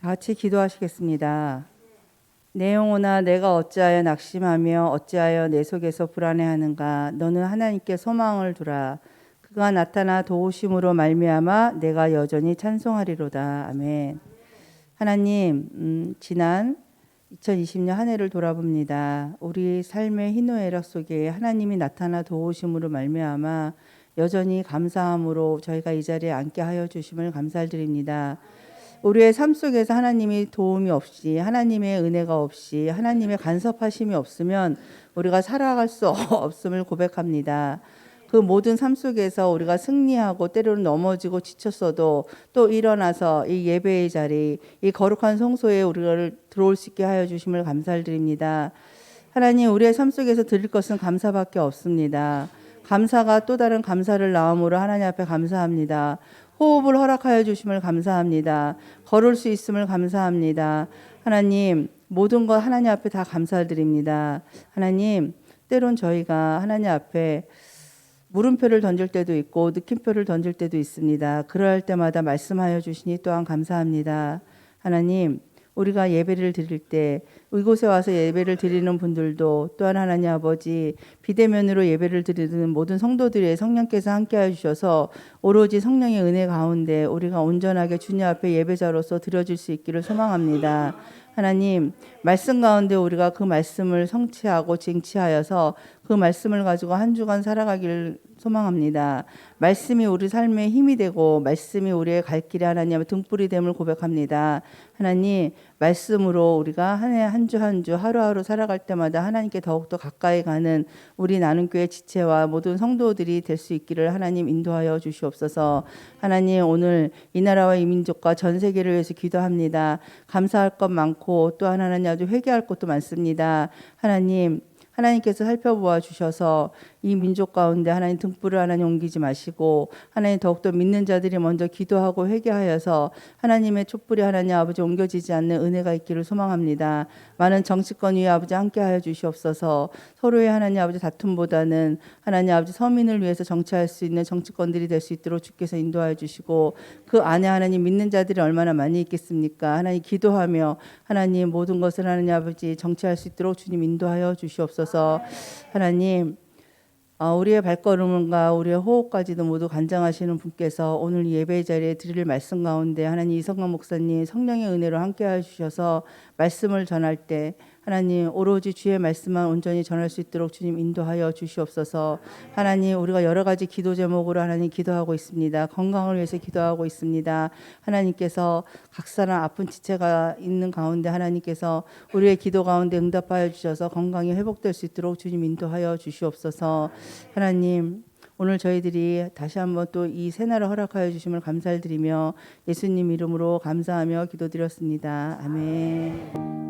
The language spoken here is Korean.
다 같이 기도하시겠습니다. 내 영혼아 내가 어찌하여 낙심하며 어찌하여 내 속에서 불안해하는가? 너는 하나님께 소망을 두라. 그가 나타나 도우심으로 말미암아 내가 여전히 찬송하리로다. 아멘. 하나님 음, 지난 2020년 한 해를 돌아봅니다. 우리 삶의 희노애락 속에 하나님이 나타나 도우심으로 말미암아 여전히 감사함으로 저희가 이 자리에 앉게 하여 주심을 감사드립니다. 우리의 삶 속에서 하나님이 도움이 없이 하나님의 은혜가 없이 하나님의 간섭하심이 없으면 우리가 살아갈 수 없음을 고백합니다. 그 모든 삶 속에서 우리가 승리하고 때로는 넘어지고 지쳤어도 또 일어나서 이 예배의 자리, 이 거룩한 성소에 우리를 들어올 수 있게 하여 주심을 감사를 드립니다. 하나님 우리의 삶 속에서 드릴 것은 감사밖에 없습니다. 감사가 또 다른 감사를 나옴으로 하나님 앞에 감사합니다. 호흡을 허락하여 주심을 감사합니다. 걸을 수 있음을 감사합니다. 하나님, 모든 것 하나님 앞에 다 감사드립니다. 하나님, 때론 저희가 하나님 앞에 물음표를 던질 때도 있고 느낌표를 던질 때도 있습니다. 그럴 때마다 말씀하여 주시니 또한 감사합니다. 하나님, 우리가 예배를 드릴 때 이곳에 와서 예배를 드리는 분들도 또한 하나님 아버지 비대면으로 예배를 드리는 모든 성도들의 성령께서 함께하여 주셔서 오로지 성령의 은혜 가운데 우리가 온전하게 주님 앞에 예배자로서 드려질 수 있기를 소망합니다. 하나님 말씀 가운데 우리가 그 말씀을 성취하고 쟁취하여서 그 말씀을 가지고 한 주간 살아가기를 소망합니다. 말씀이 우리 삶에 힘이 되고 말씀이 우리의 갈 길에 하나님의 등불이 됨을 고백합니다. 하나님 말씀으로 우리가 한 해 한 주 한 주 하루하루 살아갈 때마다 하나님께 더욱더 가까이 가는 우리 나눔교회 지체와 모든 성도들이 될 수 있기를 하나님 인도하여 주시옵소서. 하나님 오늘 이 나라와 이 민족과 전 세계를 위해서 기도합니다. 감사할 것 많고 또한 하나님 아주 회개할 것도 많습니다. 하나님 하나님께서 살펴보아 주셔서 이 민족 가운데 하나님 등불을 하나님 옮기지 마시고 하나님 더욱더 믿는 자들이 먼저 기도하고 회개하여서 하나님의 촛불이 하나님 아버지 옮겨지지 않는 은혜가 있기를 소망합니다. 많은 정치권 위에 아버지 함께하여 주시옵소서 서로의 하나님 아버지 다툼보다는 하나님 아버지 서민을 위해서 정치할 수 있는 정치권들이 될 수 있도록 주께서 인도하여 주시고 그 안에 하나님 믿는 자들이 얼마나 많이 있겠습니까? 하나님 기도하며 하나님 모든 것을 하나님 아버지 정치할 수 있도록 주님 인도하여 주시옵소서 하나님 어, 우리의 발걸음과 우리의 호흡까지도 모두 간장하시는 분께서 오늘 예배 자리에 드릴 말씀 가운데 하나님 이성관 목사님 성령의 은혜로 함께 해 주셔서 말씀을 전할 때 하나님 오로지 주의 말씀만 온전히 전할 수 있도록 주님 인도하여 주시옵소서. 하나님 우리가 여러 가지 기도 제목으로 하나님 기도하고 있습니다. 건강을 위해서 기도하고 있습니다. 하나님께서 각 사람 아픈 지체가 있는 가운데 하나님께서 우리의 기도 가운데 응답하여 주셔서 건강이 회복될 수 있도록 주님 인도하여 주시옵소서. 하나님 오늘 저희들이 다시 한번 또 이 새날을 허락하여 주심을 감사를 드리며 예수님 이름으로 감사하며 기도드렸습니다. 아멘.